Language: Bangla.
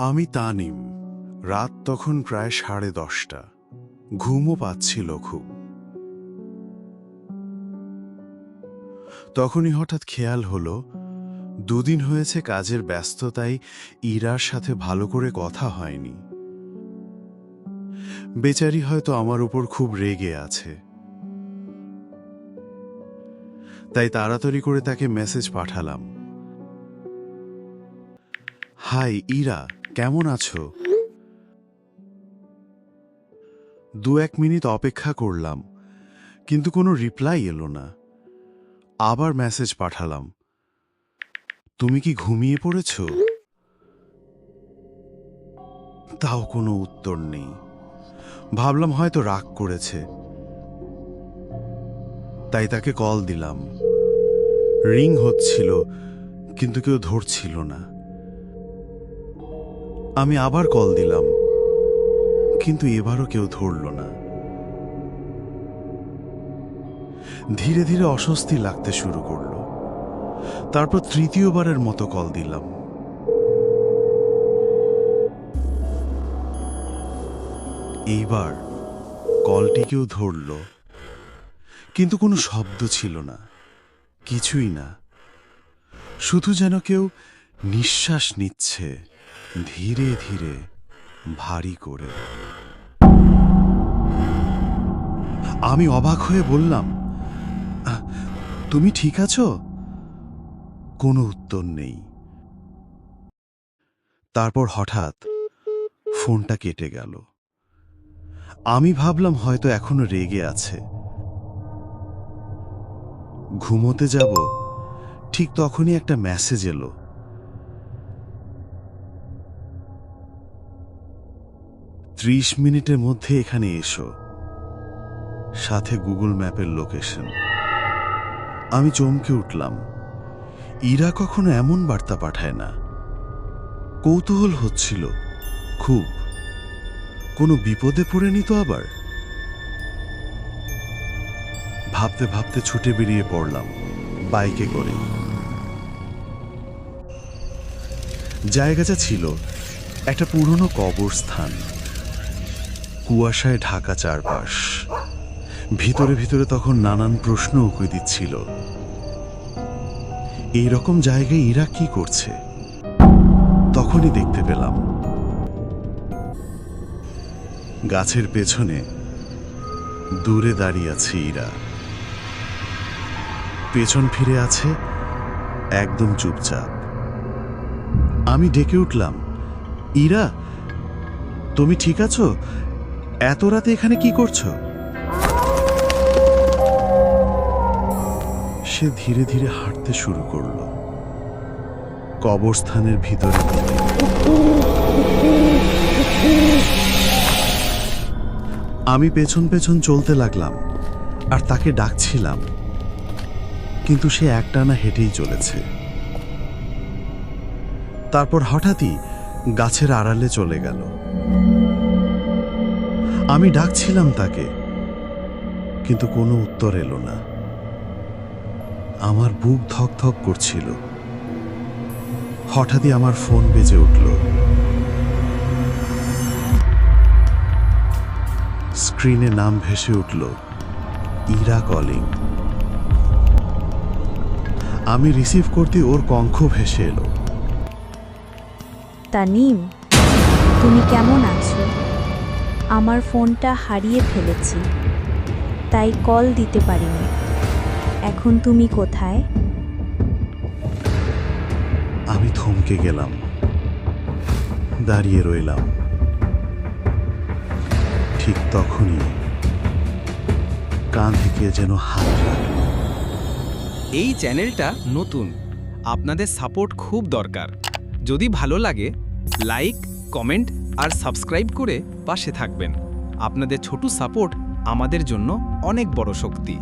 আমি তানিম। রাত তখন প্রায় সাড়ে দশটা। ঘুমও পাচ্ছিল খুব। তখনই হঠাৎ খেয়াল হলো, দুদিন হয়েছে কাজের ব্যস্ততায় ইরার সাথে ভালো করে কথা হয়নি। বেচারি হয়তো আমার উপর খুব রেগে আছে। তাই তাড়াতাড়ি করে তাকে মেসেজ পাঠালাম। হাই, ইরা। কেমন আছো? দু এক মিনিট অপেক্ষা করলাম, কিন্তু কোনো রিপ্লাই এলো না। আবার মেসেজ পাঠালাম। তুমি কি ঘুমিয়ে পড়েছ? তাও কোনো উত্তর নেই। ভাবলাম হয়তো রাগ করেছে। তাই তাকে কল দিলাম। রিং হচ্ছিল, কিন্তু কেউ ধরছিল না। আমি আবার কল দিলাম। কিন্তু এবারও কেউ ধরল না। ধীরে ধীরে অস্বস্তি লাগতে শুরু করল। তারপর তৃতীয়বারের মতো কল দিলাম। এইবার কলটি কেউ ধরল। কিন্তু কোনো শব্দ ছিল না। কিছুই না। শুধু যেন কেউ নিঃশ্বাস নিচ্ছে। ধীরে ধীরে ভারী করে। আমি অবাক হয়ে বললাম, তুমি ঠিক আছো? কোনো উত্তর নেই। তারপর হঠাৎ ফোনটা কেটে গেল। আমি ভাবলাম হয়তো এখনও রেগে আছে। ঘুমোতে যাব, ঠিক তখনই একটা মেসেজ এলো। ত্রিশ মিনিটের মধ্যে এখানে এসো। সাথে গুগল ম্যাপের লোকেশন। আমি চমকে উঠলাম। ইরা কখনো এমন বার্তা পাঠায় না। কৌতূহল হচ্ছিল। খুব। কোনো বিপদে পড়েনি তো আবার? ভাবতে ভাবতে ছুটে বেরিয়ে পড়লাম বাইকে করে। জায়গাটা ছিল একটা পুরনো কবরস্থান। কুয়াশায় ঢাকা চারপাশ। ভিতরে ভিতরে তখন নানান প্রশ্ন উঁকে দিচ্ছিল। এই রকম জায়গায় ইরা কি করছে? তখনই দেখতে পেলাম। গাছের পেছনে দূরে দাঁড়িয়ে আছে ইরা। পেছন ফিরে আছে একদম চুপচাপ। আমি ডেকে উঠলাম, ইরা, তুমি ঠিক আছো? এত রাতে এখানে কি করছ? সে ধীরে ধীরে হাঁটতে শুরু করল। কবরস্থানের ভিতরে আমি পেছন পেছন চলতে লাগলাম আর তাকে ডাকছিলাম। কিন্তু সে একটানা হেঁটেই চলেছে। তারপর হঠাৎই গাছের আড়ালে চলে গেল। আমি ডাকছিলাম তাকে, কিন্তু কোনো উত্তর এলো না। আমার বুক ধক ধক করছিল। হঠাৎই আমার ফোন বেজে উঠল। স্ক্রিনে নাম ভেসে উঠল, ইরা কলিং। আমি রিসিভ করতে ওর কঙ্খ ভেসে এলো। তানিম, তুমি কেমন আছো? আমার ফোনটা হারিয়ে ফেলেছি। তাই কল দিতে পারিনি। এখন তুমি কোথায়? আমি থমকে গেলাম। দাঁড়িয়ে রইলাম। ঠিক তখনই কান থেকে যেন হাত এই চ্যানেলটা নতুন। আপনাদের সাপোর্ট খুব দরকার। যদি ভালো লাগে লাইক কমেন্ট আর সাবস্ক্রাইব করে পাশে থাকবেন। আপনাদের ছোট সাপোর্ট আমাদের জন্য অনেক বড় শক্তি।